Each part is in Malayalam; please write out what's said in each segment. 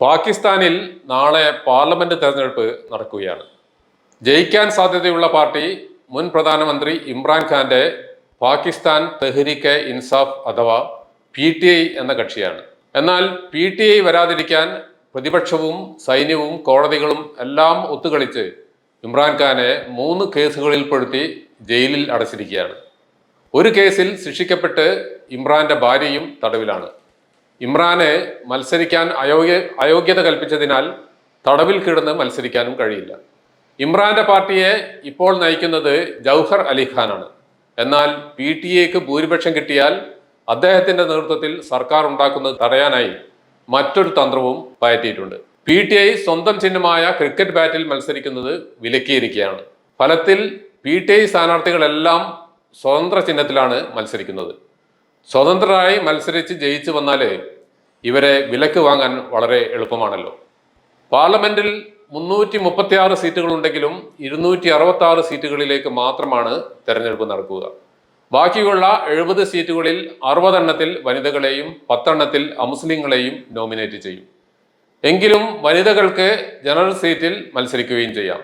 പാകിസ്ഥാനിൽ നാളെ പാർലമെന്റ് തെരഞ്ഞെടുപ്പ് നടക്കുകയാണ്. ജയിക്കാൻ സാധ്യതയുള്ള പാർട്ടി മുൻ പ്രധാനമന്ത്രി ഇമ്രാൻഖാന്റെ പാകിസ്ഥാൻ തെഹ്രീക്ക് ഇൻസാഫ് അഥവാ പി ടി ഐ എന്ന കക്ഷിയാണ്. എന്നാൽ പി ടി ഐ വരാതിരിക്കാൻ പ്രതിപക്ഷവും സൈന്യവും കോടതികളും എല്ലാം ഒത്തുകളിച്ച് ഇമ്രാൻഖാനെ മൂന്ന് കേസുകളിൽ പെടുത്തി ജയിലിൽ അടച്ചിരിക്കുകയാണ്. ഒരു കേസിൽ ശിക്ഷിക്കപ്പെട്ട് ഇമ്രാന്റെ ഭാര്യയും തടവിലാണ്. ഇമ്രാന് മത്സരിക്കാൻ അയോഗ്യ അയോഗ്യത കൽപ്പിച്ചതിനാൽ തടവിൽ കിടന്ന് മത്സരിക്കാനും കഴിയില്ല. ഇമ്രാന്റെ പാർട്ടിയെ ഇപ്പോൾ നയിക്കുന്നത് ജൗഹർ അലിഖാനാണ് എന്നാൽ പി ടി എക്ക് ഭൂരിപക്ഷം കിട്ടിയാൽ അദ്ദേഹത്തിന്റെ നേതൃത്വത്തിൽ സർക്കാർ ഉണ്ടാക്കുന്നത് തടയാനായി മറ്റൊരു തന്ത്രവും പയറ്റിയിട്ടുണ്ട്. പി ടി ഐ സ്വന്തം ചിഹ്നമായ ക്രിക്കറ്റ് ബാറ്റിൽ മത്സരിക്കുന്നത് വിലക്കിയിരിക്കുകയാണ്. ഫലത്തിൽ പി ടി ഐ സ്ഥാനാർത്ഥികളെല്ലാം സ്വതന്ത്ര ചിഹ്നത്തിലാണ് മത്സരിക്കുന്നത്. സ്വതന്ത്രരായി മത്സരിച്ച് ജയിച്ചു വന്നാലേ ഇവരെ വിലക്ക് വാങ്ങാൻ വളരെ എളുപ്പമാണല്ലോ. പാർലമെന്റിൽ മുന്നൂറ്റി മുപ്പത്തി ആറ് സീറ്റുകളുണ്ടെങ്കിലും ഇരുന്നൂറ്റി അറുപത്തി ആറ് സീറ്റുകളിലേക്ക് മാത്രമാണ് തെരഞ്ഞെടുപ്പ് നടക്കുക. ബാക്കിയുള്ള എഴുപത് സീറ്റുകളിൽ അറുപതെണ്ണത്തിൽ വനിതകളെയും പത്തെണ്ണത്തിൽ അമുസ്ലിങ്ങളെയും നോമിനേറ്റ് ചെയ്യും. എങ്കിലും വനിതകൾക്ക് ജനറൽ സീറ്റിൽ മത്സരിക്കുകയും ചെയ്യാം.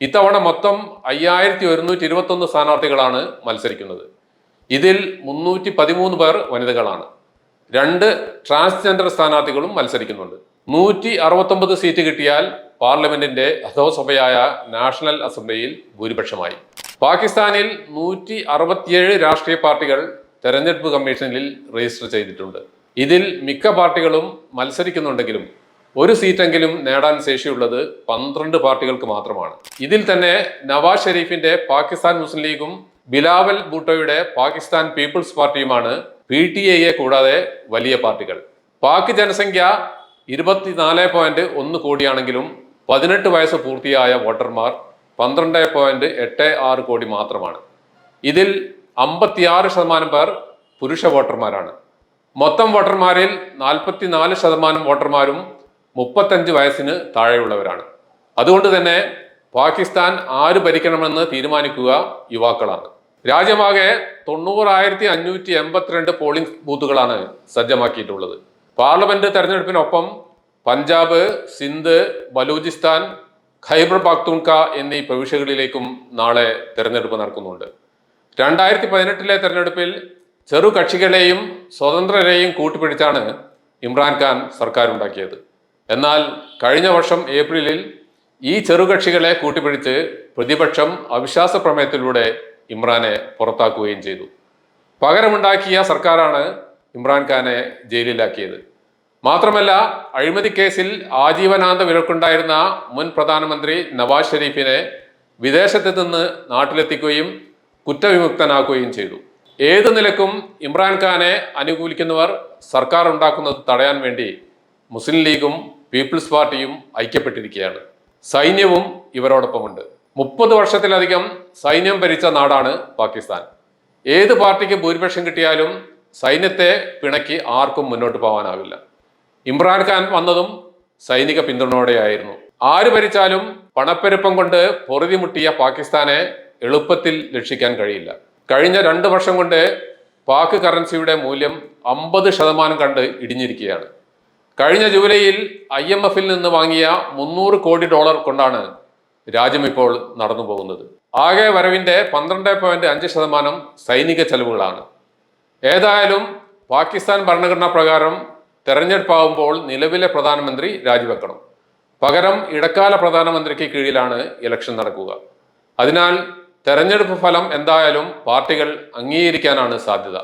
ഇത്തവണ മൊത്തം അയ്യായിരത്തി ഒരുന്നൂറ്റി ഇരുപത്തൊന്ന് സ്ഥാനാർത്ഥികളാണ് മത്സരിക്കുന്നത്. ഇതിൽ മുന്നൂറ്റി പതിമൂന്ന് പേർ വനിതകളാണ്. രണ്ട് ട്രാൻസ്ജെൻഡർ സ്ഥാനാർത്ഥികളും മത്സരിക്കുന്നുണ്ട്. നൂറ്റി അറുപത്തൊമ്പത് സീറ്റ് കിട്ടിയാൽ പാർലമെന്റിന്റെ അധോസഭയായ നാഷണൽ അസംബ്ലിയിൽ ഭൂരിപക്ഷമായി. പാകിസ്ഥാനിൽ നൂറ്റി അറുപത്തിയേഴ് രാഷ്ട്രീയ പാർട്ടികൾ തെരഞ്ഞെടുപ്പ് കമ്മീഷനിൽ രജിസ്റ്റർ ചെയ്തിട്ടുണ്ട്. ഇതിൽ മിക്ക പാർട്ടികളും മത്സരിക്കുന്നുണ്ടെങ്കിലും ഒരു സീറ്റെങ്കിലും നേടാൻ ശേഷിയുള്ളത് പന്ത്രണ്ട് പാർട്ടികൾക്ക് മാത്രമാണ്. ഇതിൽ തന്നെ നവാസ് ഷെരീഫിന്റെ പാകിസ്ഥാൻ മുസ്ലിം ലീഗും ബിലാവൽ ഭൂട്ടോയുടെ പാകിസ്ഥാൻ പീപ്പിൾസ് പാർട്ടിയുമാണ് പി ടി എയെ കൂടാതെ വലിയ പാർട്ടികൾ. പാക് ജനസംഖ്യ ഇരുപത്തിനാല് പോയിന്റ് ഒന്ന് കോടിയാണെങ്കിലും പതിനെട്ട് വയസ്സ് പൂർത്തിയായ വോട്ടർമാർ പന്ത്രണ്ട് പോയിന്റ് എട്ട് ആറ് കോടി മാത്രമാണ്. ഇതിൽ അമ്പത്തിയാറ് ശതമാനം പേർ പുരുഷ വോട്ടർമാരാണ്. മൊത്തം വോട്ടർമാരിൽ നാൽപ്പത്തിനാല് ശതമാനം വോട്ടർമാരും മുപ്പത്തഞ്ച് വയസ്സിന് താഴെയുള്ളവരാണ്. അതുകൊണ്ട് തന്നെ പാകിസ്ഥാൻ ആര് ഭരിക്കണമെന്ന് തീരുമാനിക്കുക യുവാക്കളാണ്. രാജ്യമാകെ തൊണ്ണൂറായിരത്തി അഞ്ഞൂറ്റി എൺപത്തിരണ്ട് പോളിംഗ് ബൂത്തുകളാണ് സജ്ജമാക്കിയിട്ടുള്ളത്. പാർലമെന്റ് തെരഞ്ഞെടുപ്പിനൊപ്പം പഞ്ചാബ് സിന്ധ് ബലൂചിസ്ഥാൻ ഖൈബർ പാക്തൂൺക എന്നീ പ്രവിശ്യകളിലേക്കും നാളെ തെരഞ്ഞെടുപ്പ് നടക്കുന്നുണ്ട്. രണ്ടായിരത്തി പതിനെട്ടിലെ തെരഞ്ഞെടുപ്പിൽ ചെറു കക്ഷികളെയും സ്വതന്ത്രരെയും കൂട്ടുപിടിച്ചാണ് ഇമ്രാൻഖാൻ സർക്കാരുണ്ടാക്കിയത്. എന്നാൽ കഴിഞ്ഞ വർഷം ഏപ്രിലിൽ ഈ ചെറുകക്ഷികളെ കൂട്ടിപ്പിടിച്ച് പ്രതിപക്ഷം അവിശ്വാസ പ്രമേയത്തിലൂടെ ഇമ്രാനെ പുറത്താക്കുകയും ചെയ്തു. പകരമുണ്ടാക്കിയ സർക്കാരാണ് ഇമ്രാൻഖാനെ ജയിലിലാക്കിയത്. മാത്രമല്ല അഴിമതി കേസിൽ ആജീവനാന്ത വിലക്കുണ്ടായിരുന്ന മുൻ പ്രധാനമന്ത്രി നവാസ് ഷെരീഫിനെ വിദേശത്ത് നിന്ന് നാട്ടിലെത്തിക്കുകയും കുറ്റവിമുക്തനാക്കുകയും ചെയ്തു. ഏത് നിലക്കും ഇമ്രാൻഖാനെ അനുകൂലിക്കുന്നവർ സർക്കാർ ഉണ്ടാക്കുന്നത് തടയാൻ വേണ്ടി മുസ്ലിം ലീഗും പീപ്പിൾസ് പാർട്ടിയും ഐക്യപ്പെട്ടിരിക്കുകയാണ്. സൈന്യവും ഇവരോടൊപ്പമുണ്ട്. മുപ്പത് വർഷത്തിലധികം സൈന്യം ഭരിച്ച നാടാണ് പാകിസ്ഥാൻ. ഏത് പാർട്ടിക്ക് ഭൂരിപക്ഷം കിട്ടിയാലും സൈന്യത്തെ പിണക്കി ആർക്കും മുന്നോട്ട് പോകാനാവില്ല. ഇമ്രാൻഖാൻ വന്നതും സൈനിക പിന്തുണയോടെയായിരുന്നു. ആര് ഭരിച്ചാലും പണപ്പെരുപ്പം കൊണ്ട് പൊറുതിമുട്ടിയ പാകിസ്ഥാനെ എളുപ്പത്തിൽ രക്ഷിക്കാൻ കഴിയില്ല. കഴിഞ്ഞ രണ്ട് വർഷം കൊണ്ട് പാക് കറൻസിയുടെ മൂല്യം അമ്പത് ശതമാനം കണ്ട് ഇടിഞ്ഞിരിക്കുകയാണ്. കഴിഞ്ഞ ജൂലൈയിൽ ഐ എം എഫിൽ നിന്ന് വാങ്ങിയ മുന്നൂറ് കോടി ഡോളർ കൊണ്ടാണ് രാജ്യം ഇപ്പോൾ നടന്നു പോകുന്നത്. ആകെ വരവിന്റെ പന്ത്രണ്ട് പോയിന്റ് അഞ്ച് ശതമാനം സൈനിക ചെലവുകളാണ്. ഏതായാലും പാകിസ്ഥാൻ ഭരണഘടനാ പ്രകാരം തെരഞ്ഞെടുപ്പാകുമ്പോൾ നിലവിലെ പ്രധാനമന്ത്രി രാജിവെക്കണം. പകരം ഇടക്കാല പ്രധാനമന്ത്രിക്ക് കീഴിലാണ് ഇലക്ഷൻ നടക്കുക. അതിനാൽ തെരഞ്ഞെടുപ്പ് ഫലം എന്തായാലും പാർട്ടികൾ അംഗീകരിക്കാനാണ് സാധ്യത.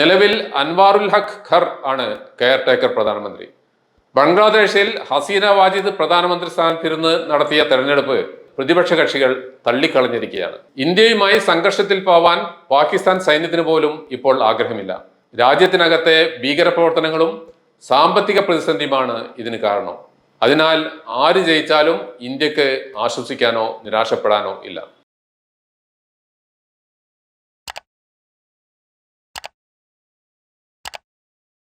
നിലവിൽ അൻവാറുൽ ഹഖ് ഖർ ആണ് കെയർ ടേക്കർ പ്രധാനമന്ത്രി. ബംഗ്ലാദേശിൽ ഹസീന വാജിദ് പ്രധാനമന്ത്രി സ്ഥാനത്തിരുന്ന് നടത്തിയ തെരഞ്ഞെടുപ്പ് പ്രതിപക്ഷ കക്ഷികൾ തള്ളിക്കളഞ്ഞിരിക്കുകയാണ്. ഇന്ത്യയുമായി സംഘർഷത്തിൽ പോവാൻ പാകിസ്ഥാൻ സൈന്യത്തിന് പോലും ഇപ്പോൾ ആഗ്രഹമില്ല. രാജ്യത്തിനകത്തെ ഭീകരപ്രവർത്തനങ്ങളും സാമ്പത്തിക പ്രതിസന്ധിയുമാണ് ഇതിന് കാരണം. അതിനാൽ ആര് ജയിച്ചാലും ഇന്ത്യയ്ക്ക് ആശ്വസിക്കാനോ നിരാശപ്പെടാനോ ഇല്ല.